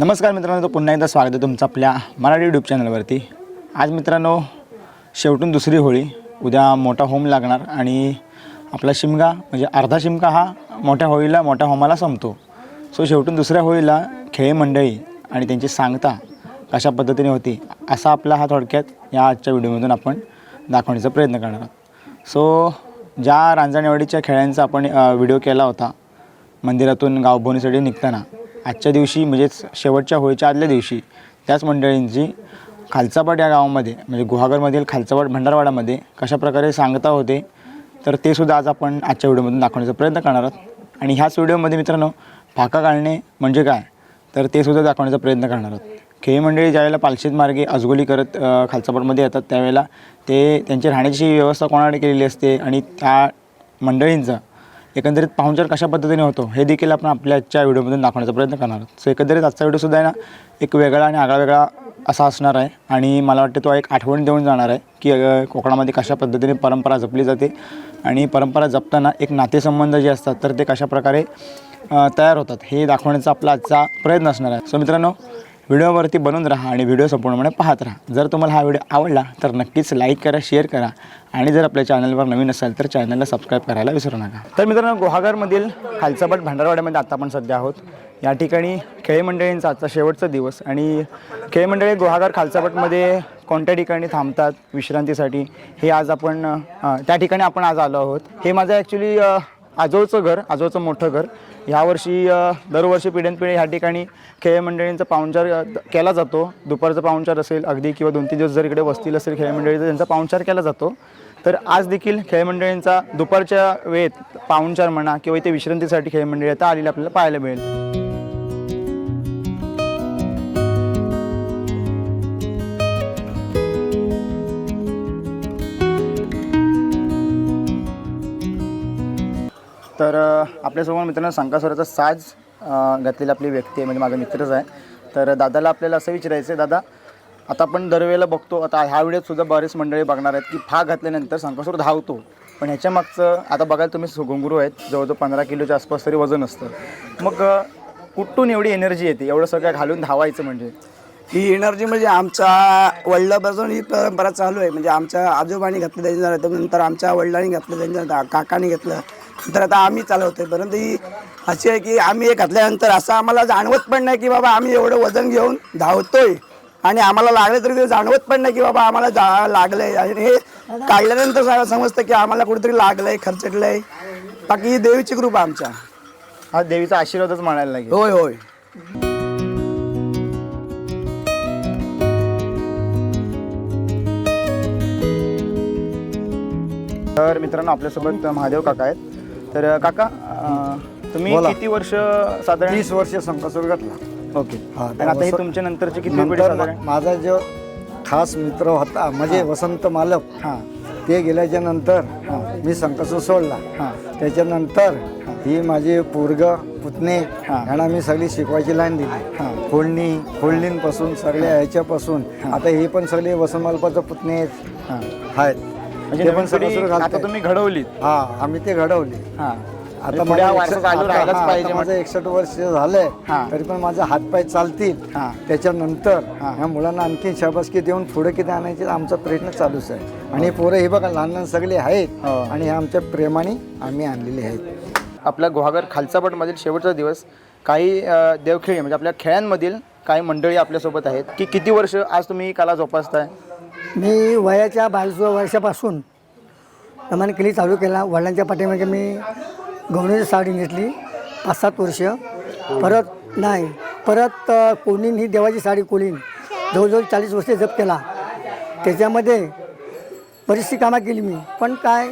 नमस्कार मित्रांनो पुन्हा एकदा स्वागत आहे तुमचं आपल्या मराठी यूट्यूब चॅनलवरती आज मित्रांनो शेवटून दुसरी होळी उद्या मोठा होम लागणार आणि आपला शिमगा म्हणजे अर्धा शिमगा हा मोठ्या होळीला मोठ्या होमाला संपतो. सो शेवटून दुसऱ्या होळीला खेळी मंडळी आणि त्यांची सांगता कशा पद्धतीने होती असा आपला हा थोडक्यात या आजच्या व्हिडिओमधून आपण दाखवण्याचा प्रयत्न करणार आहोत. सो ज्या रांजणेवाडीच्या खेळांचा आपण व्हिडिओ केला होता मंदिरातून गावभोवणीसाठी निघताना आजच्या दिवशी म्हणजेच शेवटच्या होळीच्या आदल्या दिवशी त्याच मंडळींची खालचापाट या गावामध्ये म्हणजे गुहागरमधील खालचापाट भंडारवाडामध्ये कशाप्रकारे सांगता होते तर ते सुद्धा आज आपण आजच्या व्हिडिओमधून दाखवण्याचा प्रयत्न करणार आहोत. आणि ह्याच व्हिडिओमध्ये मित्रांनो फाका काढणे म्हणजे काय तर ते सुद्धा दाखवण्याचा प्रयत्न करणार आहोत. खेळी मंडळी ज्यावेळेला पालशीत मार्गे अजगोली करत खालचापाटमध्ये येतात त्यावेळेला ते त्यांची राहण्याची व्यवस्था कोणाकडे केलेली असते आणि त्या मंडळींचा एकंदरीत पाहुणचार कशा पद्धतीने होतो हे देखील आपण आपल्या आजच्या व्हिडिओमधून दाखवण्याचा प्रयत्न करणार आहोत. सो एकंदरीत आजचा व्हिडिओसुद्धा आहे ना एक वेगळा आणि आगळा वेगळा असा असणार आहे. आणि मला वाटतं तो एक आठवण देऊन जाणार आहे की कोकणामध्ये कशा पद्धतीने परंपरा जपली जाते. आणि परंपरा जपताना एक नातेसंबंध जे असतात तर ते कशाप्रकारे प्रकारे तयार होतात हे दाखवण्याचा आपला आजचा प्रयत्न असणार आहे. सो मित्रांनो व्हिडिओवरती बनून राहा आणि व्हिडिओ संपूर्णपणे पाहत राहा. जर तुम्हाला हा व्हिडिओ आवडला तर नक्कीच लाईक करा शेअर करा. आणि जर आपल्या चॅनलवर नवीन असाल तर चॅनलला सबस्क्राईब करायला विसरू नका. तर मित्रांनो गुहागरमधील खालचापट भंडारवाड्यामध्ये आता आपण सध्या आहोत. या ठिकाणी खेळी मंडळींचा आजचा शेवटचा दिवस आणि खेळी मंडळी गुहागर खालचापटमध्ये कोणत्या ठिकाणी थांबतात विश्रांतीसाठी हे आज आपण त्या ठिकाणी आपण आज आलो आहोत. हे माझं ॲक्च्युली आजोळचं घर आजोळचं मोठं घर. ह्यावर्षी दरवर्षी पिढ्यानपिढी ह्या ठिकाणी खेळ मंडळींचा पाहुणचार केला जातो. दुपारचा पाहुणचार असेल अगदी किंवा दोन तीन दिवस जर इकडे वस्तील असेल खेळ मंडळीचा त्यांचा पाहुणचार केला जातो. तर आज देखील खेळ मंडळींचा दुपारच्या वेळेत पाहुणचार म्हणा किंवा इथे विश्रांतीसाठी खेळ मंडळी आता आलेली आपल्याला पाहायला मिळेल. तर अ, आपल्यासमोर मित्रांनो संकासुराचा साज घातलेली आपली व्यक्ती आहे म्हणजे माझा मित्रच आहे. तर दादाला आपल्याला असं विचारायचं आहे दादा आता आपण दरवेळेला बघतो आता ह्या व्हिडिओत सुद्धा बरेच मंडळी बघणार आहेत की फाग घातल्यानंतर संकासूर धावतो. पण ह्याच्या मागचं आता बघायला तुम्ही घुंगरू आहेत जवळजवळ पंधरा किलोच्या आसपास तरी वजन असतं. मग कुठून एवढी एनर्जी येते? एवढं सगळं घालून धावायचं म्हणजे? ही एनर्जी म्हणजे आमच्या वडिलापासून ही परंपरा चालू आहे. म्हणजे आमच्या आजोबांनी घातलं त्यांच्या नंतर आमच्या वडिलांनी घातलं त्यांच्या काकाने घेतलं नंतर आता आम्ही चालवतोय. परंतु ही अशी आहे की आम्ही हे घातल्यानंतर असं आम्हाला जाणवत पण नाही की बाबा आम्ही एवढं वजन घेऊन धावतोय. आणि आम्हाला लागलं तरी ते जाणवत पण नाही की बाबा आम्हाला जा लागलंय. आणि हे काढल्यानंतर सगळं समजतं की आम्हाला कुठेतरी लागलंय खर्चटलंय. बाकी ही देवीची कृपा आमच्या. हा देवीचा आशीर्वादच म्हणायला लागेल. होय होय. तर मित्रांनो आपल्यासोबत महादेव काका आहेत. तर काका अ, तुम्ही बोला. किती वर्ष साधारण तीस वर्ष संकासूर घातला. ओके. हा, आणि आता हे वस- तुमच्या नंतरची किती पिढी नंतर साधारण? मा- माझा जो खास मित्र होता म्हणजे वसंत मालक हां. ते गेल्याच्यानंतर मी संकासूर सोडला. हां. त्याच्यानंतर ही. माझी पोरग पुतणे हा. यांना मी सगळी शिकवायची लाईन हा. दिली फोडणी फोडणींपासून सगळ्या ह्याच्यापासून आता हे पण सगळे वसंत मालपाचं पुतणे हां. आहेत. म्हणजे ते पण नवीन पिढी संकासूर आता घालतात तुम्ही घडवलीत. हा आम्ही ते घडवले. हां. आता पुढे हा मला वारसा एकसष्ट- चालू आता- राहिलाच हा, पाहिजे आता माझं एकसष्ट वर्ष झालंय हा. तरी पण माझे हातपाय चालतील. हा. त्याच्यानंतर हा. ह्या मुलांना आणखी शाबासकी देऊन पुढे किती आणायचे आमचा प्रयत्न चालूच आहे. आणि हे पोरं हे बघा लहान लहान सगळे आहेत. हो. आणि हे आमच्या प्रेमाने आम्ही आणलेले आहेत. आपल्या गुहागर खालचापटमधील शेवटचा दिवस. काही अ, देवखेळी म्हणजे आपल्या खेळांमधील काही मंडळी आपल्यासोबत आहेत. की किती वर्ष आज तुम्ही ही कला जोपासताय? मी वयाच्या बावीस वर्षापासून प्रमाणे केली चालू केला. वडिलांच्या पाठीमागे मी गवणीची साडी घेतली पाच सात वर्ष. परत नाही परत कोणीन ही देवाची साडी कोलीन जवळजवळ चाळीस वर्ष जप केला. त्याच्यामध्ये बरीचशी कामं केली मी. पण काय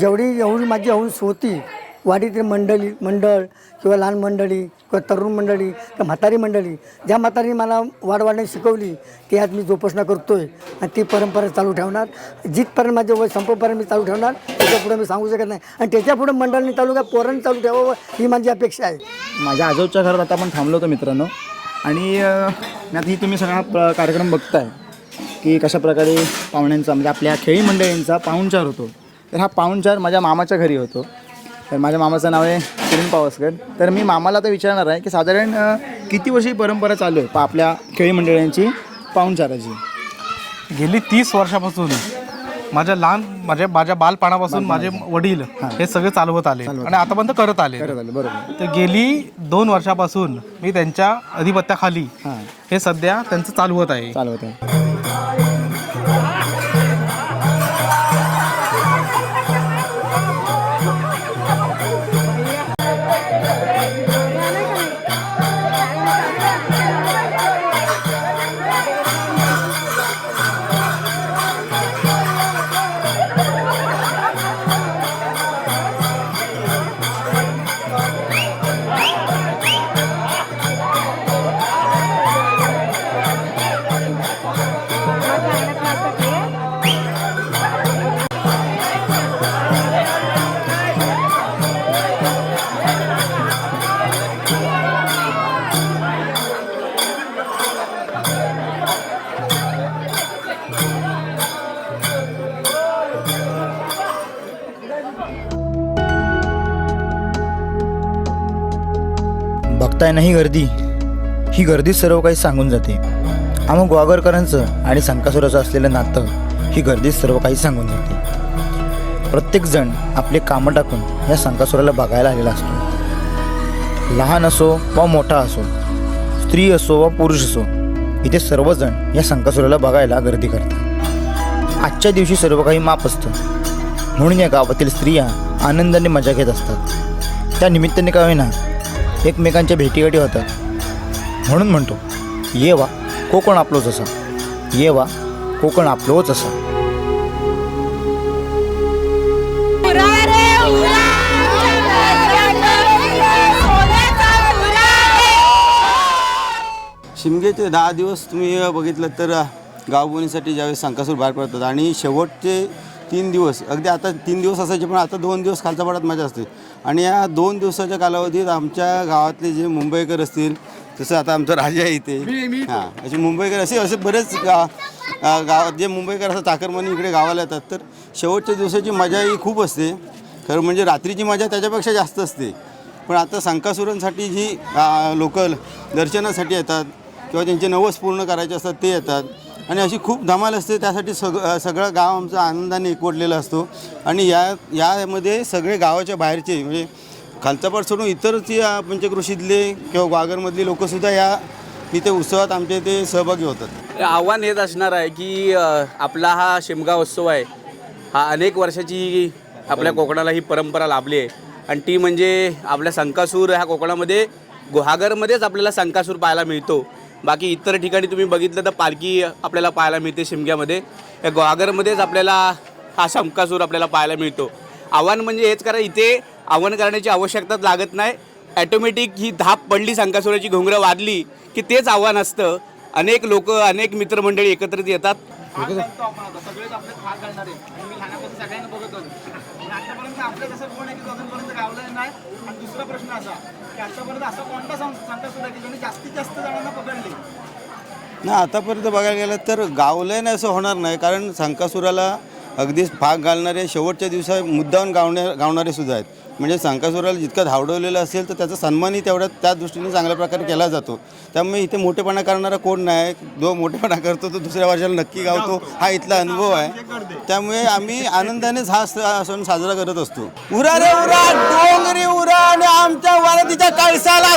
जेवढी एवढी माझी हौस होती वाडीतील मंडळी मंडळ किंवा लहान मंडळी किंवा तरुण मंडळी किंवा म्हातारी मंडळी ज्या म्हातारी मला वाढ शिकवली ती आज मी जोपासना आहे आणि ती परंपरा चालू ठेवणार. जिथपर्यंत माझं वय संपपर्यंत मी चालू ठेवणार त्याच्यापुढे मी सांगू शकत नाही. आणि त्याच्यापुढे मंडळांनी चालू का पोरांनी चालू ठेवावं ही माझी अपेक्षा आहे. माझ्या आजोबाच्या घरात आता आपण थांबलो होतो मित्रांनो. आणि अ, ही तुम्ही सगळा कार्यक्रम बघताय की कशा प्रकारे पाहुण्यांचा म्हणजे आपल्या खेळी मंडळींचा पाहुणचार होतो. तर हा पाहुणचार माझ्या मामाच्या घरी होतो. तर माझ्या मामाचं नाव आहे किरण पावसकर. तर मी मामाला आता विचारणार आहे की साधारण किती वर्षी परंपरा चालू आहे पा आपल्या खेळी मंडळांची पाहुणचाराची गेली तीस वर्षापासून. माझ्या लहान माझ्या माझ्या बालपणापासून माझे वडील हे. सगळे चालवत आले आणि आतापर्यंत करत आले. करत आलं बरोबर. तर गेली दोन वर्षापासून मी त्यांच्या अधिपत्याखाली हां. हे सध्या त्यांचं चालवत आहे. चालवत आहे. बघताय ना ही गर्दी? ही गर्दी सर्व काही सांगून जाते. आम्हा ग्वागरकरांचं आणि संकासुराचं असलेलं नातं ही गर्दी सर्व काही सांगून जाते. प्रत्येकजण आपले कामं टाकून या संकासुराला बघायला आलेला असतो. लहान असो वा मोठा असो स्त्री असो वा पुरुष असो इथे सर्वजण या संकासुराला बघायला गर्दी करतात. आजच्या दिवशी सर्व काही माप असतं. म्हणून या गावातील स्त्रिया आनंदाने मजा घेत असतात. त्या निमित्ताने का होईना एकमेकांच्या भेटीगाठी होतात म्हणून म्हणतो ये वा कोकण आपलोच असा. ये वा कोकण आपलोच असा. शिमग्याचे दहा दिवस तुम्ही बघितलं तर गावबोनीसाठी ज्यावेळेस संकासूर बाहेर पडतात आणि शेवटचे तीन दिवस. अगदी आता तीन दिवस असायचे पण आता दोन दिवस खालचा पडत मजा असते. आणि या दोन दिवसाच्या कालावधीत आमच्या गावातले जे मुंबईकर असतील तसं आता आमचं राजा इथे. हां असे मुंबईकर असे असे बरेच गा गावात जे मुंबईकर असं चाकरमानी इकडे गावाला येतात तर शेवटच्या दिवसाची मजा ही खूप असते. खरं म्हणजे रात्रीची मजा त्याच्यापेक्षा जास्त असते. पण आता संकासुरांसाठी जी लोकल दर्शनासाठी येतात किंवा त्यांचे नवस पूर्ण करायचे असतात ते येतात. आणि अशी खूप धमाल असते. त्यासाठी सग सगळं गाव आमचं आनंदाने एकवटलेलं असतो. आणि या यामध्ये सगळे गावाच्या बाहेरचे म्हणजे खालचा पाठ सोडून इतर जे अ, किंवा ग्वागरमधली लोकंसुद्धा या इथे उत्सवात आमच्या इथे सहभागी होतात. आव्हान हेच असणार आहे की आपला हा शेमगाव उत्सव आहे. हा अनेक वर्षाची आपल्या कोकणाला ही परंपरा लाभली आहे. आणि ती म्हणजे आपल्या संकासूर ह्या कोकणामध्ये गुहागरमध्येच आपल्याला संकासूर पाहायला मिळतो. बाकी इतर ठिकाणी तुम्ही बघितलं तर पालखी आपल्याला पाहायला मिळते शिमग्यामध्ये. या ग्वागरमध्येच आपल्याला हा शंकासूर आपल्याला पाहायला मिळतो. आव्हान म्हणजे हेच कारण इथे आव्हान करण्याची आवश्यकताच लागत नाही. ॲटोमॅटिक ही धाप पडली शंकासुराची घोंगरं वाजली की तेच आव्हान असतं. अनेक लोक अनेक मित्रमंडळी एकत्रित येतात. नाही. आतापर्यंत बघायला गेलं तर गावलं नाही असं होणार नाही. कारण संकासुराला अगदीच भाग घालणारे शेवटच्या दिवसा मुद्दाहून गावण्या गावणारे सुद्धा आहेत. म्हणजे संकासुराला जितकं धावडवलेलं असेल तर त्याचा सन्मानही तेवढ्या त्या दृष्टीने चांगल्या प्रकारे केला जातो. त्यामुळे इथे मोठेपणा करणारा कोण नाही. जो मोठेपणा करतो तो दुसऱ्या वर्षाला नक्की गावतो. हा इथला अनुभव आहे. त्यामुळे आम्ही आनंदानेच हा सण साजरा करत असतो. उरा रे उरा डोंगरी उरा आणि आमच्या वारतीच्या कळसाला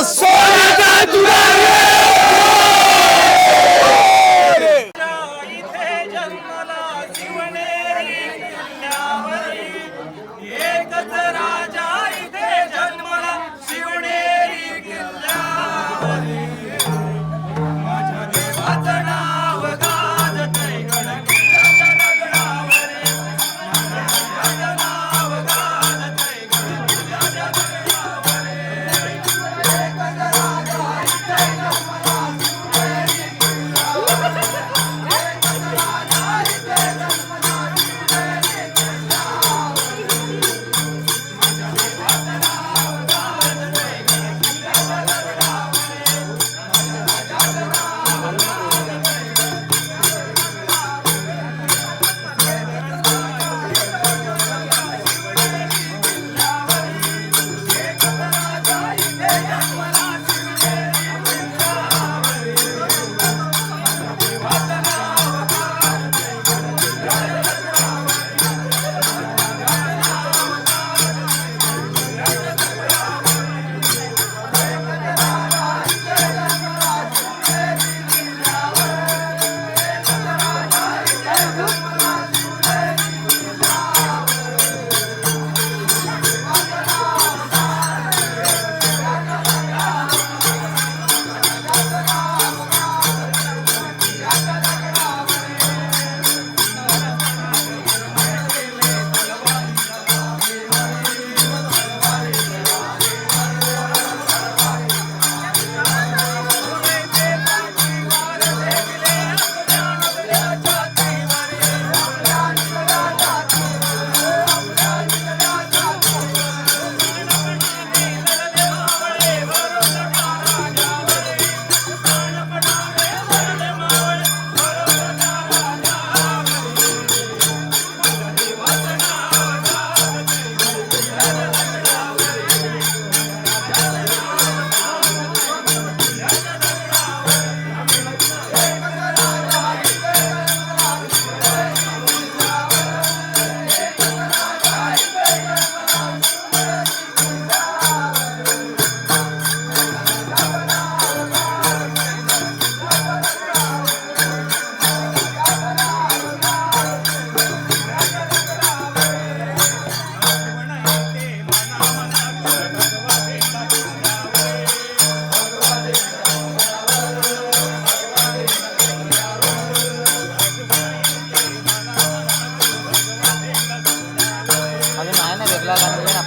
lá na.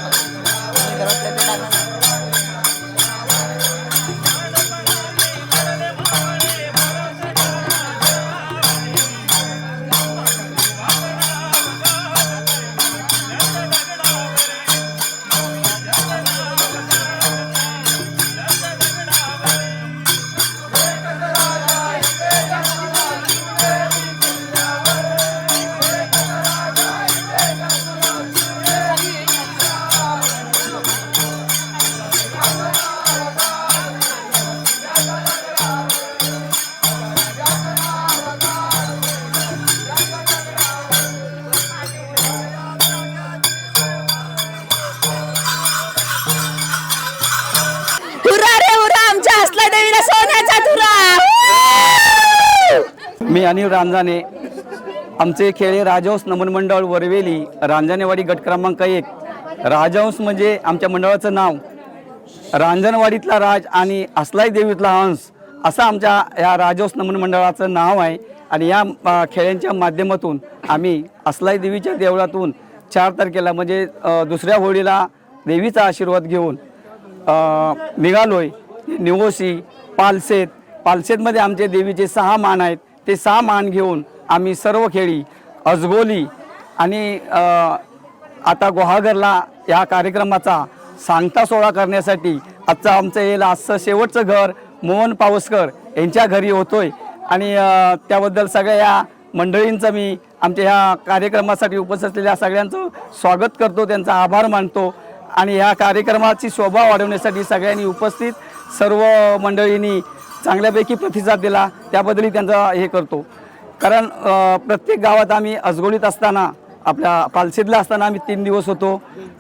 अनिल रांजाने आमचे खेळे राजहंस नमन मंडळ वरवेली रांजणेवाडी गट क्रमांक एक. राजहंस म्हणजे आमच्या मंडळाचं नाव. रांजणवाडीतला राज आणि असलाई देवीतला हंस असं आमच्या या राजहंस नमन मंडळाचं नाव आहे. आणि या खेळांच्या माध्यमातून आम्ही असलाई देवीच्या देवळातून चार तारखेला म्हणजे दुसऱ्या होळीला देवीचा आशीर्वाद घेऊन निघालोय. निवोशी पालसेत. पालसेतमध्ये आमचे देवीचे सहा मान आहेत. ते सहा मान घेऊन आम्ही सर्व खेळी अजगोली आणि आता गुहागरला या कार्यक्रमाचा सांगता सोहळा करण्यासाठी आजचं आमचं हे आजचं शेवटचं घर मोहन पावसकर यांच्या घरी होतोय. आणि त्याबद्दल सगळ्या या मंडळींचं मी आमच्या ह्या कार्यक्रमासाठी उपस्थित असलेल्या सगळ्यांचं स्वागत करतो त्यांचा आभार मानतो. आणि ह्या कार्यक्रमाची शोभा वाढवण्यासाठी सगळ्यांनी उपस्थित सर्व मंडळींनी चांगल्यापैकी प्रतिसाद दिला त्याबद्दलही त्यांचा हे करतो. कारण प्रत्येक गावात आम्ही अजगोलीत असताना आपल्या पालसीतला असताना आम्ही तीन दिवस होतो.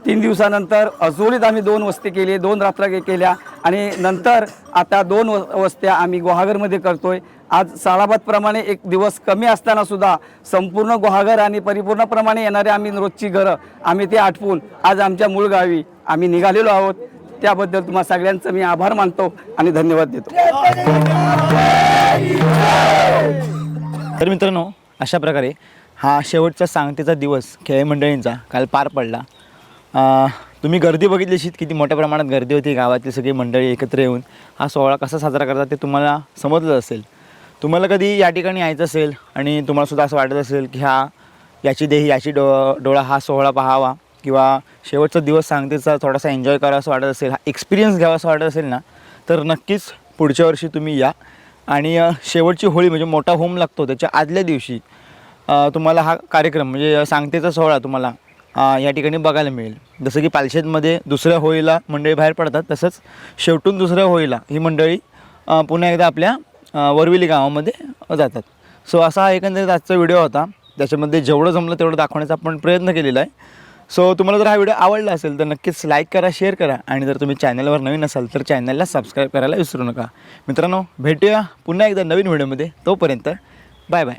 तीन दिवसानंतर अजोलीत आम्ही दोन वस्ती केली दोन रात्र केल्या आणि नंतर आता दोन व वस्त्या आम्ही गुहागरमध्ये करतोय. आज साळाबादप्रमाणे एक दिवस कमी असताना सुद्धा संपूर्ण गुहागर आणि परिपूर्णप्रमाणे येणारे आम्ही रोजची घरं आम्ही ते आटपून आज आमच्या मूळ गावी आम्ही निघालेलो आहोत. त्याबद्दल तुम्हा सगळ्यांचं मी आभार मानतो आणि धन्यवाद देतो. तर मित्रांनो अशा प्रकारे हा शेवटचा सांगतेचा दिवस खेळ मंडळींचा काल पार पडला. तुम्ही गर्दी बघितली अशीत किती मोठ्या प्रमाणात गर्दी होती गावातली सगळी मंडळी एकत्र येऊन. हा सोहळा कसा साजरा करतात ते तुम्हाला समजलं असेल. तुम्हाला कधी या ठिकाणी यायचं असेल आणि तुम्हाला सुद्धा असं वाटत असेल की हा याची देही याची डो डोळा हा सोहळा पाहावा. किंवा शेवटचा दिवस सांगतेचा थोडासा एन्जॉय करावा असं वाटत असेल हा एक्सपिरियन्स घ्यावा असं वाटत असेल ना तर नक्कीच पुढच्या वर्षी तुम्ही या. आणि शेवटची होळी म्हणजे मोठा होम लागतो त्याच्या आदल्या दिवशी तुम्हाला हा कार्यक्रम म्हणजे सांगतेचा सोहळा तुम्हाला या ठिकाणी बघायला मिळेल. जसं की पालशेतमध्ये दुसऱ्या होळीला मंडळी बाहेर पडतात तसंच शेवटून दुसऱ्या होळीला ही मंडळी पुन्हा एकदा आपल्या वरविली गावामध्ये जातात. सो असा हा एकंदरीत आजचा व्हिडिओ होता. त्याच्यामध्ये जेवढं जमलं तेवढं दाखवण्याचा आपण प्रयत्न केलेला आहे. सो तुम्हाला जर हा व्हिडिओ आवडला असेल तर नक्कीच लाईक करा शेअर करा. आणि जर तुम्ही चॅनलवर नवीन असाल तर चॅनलला सबस्क्राईब करायला विसरू नका. मित्रांनो भेटूया पुन्हा एकदा नवीन व्हिडिओमध्ये तोपर्यंत बाय बाय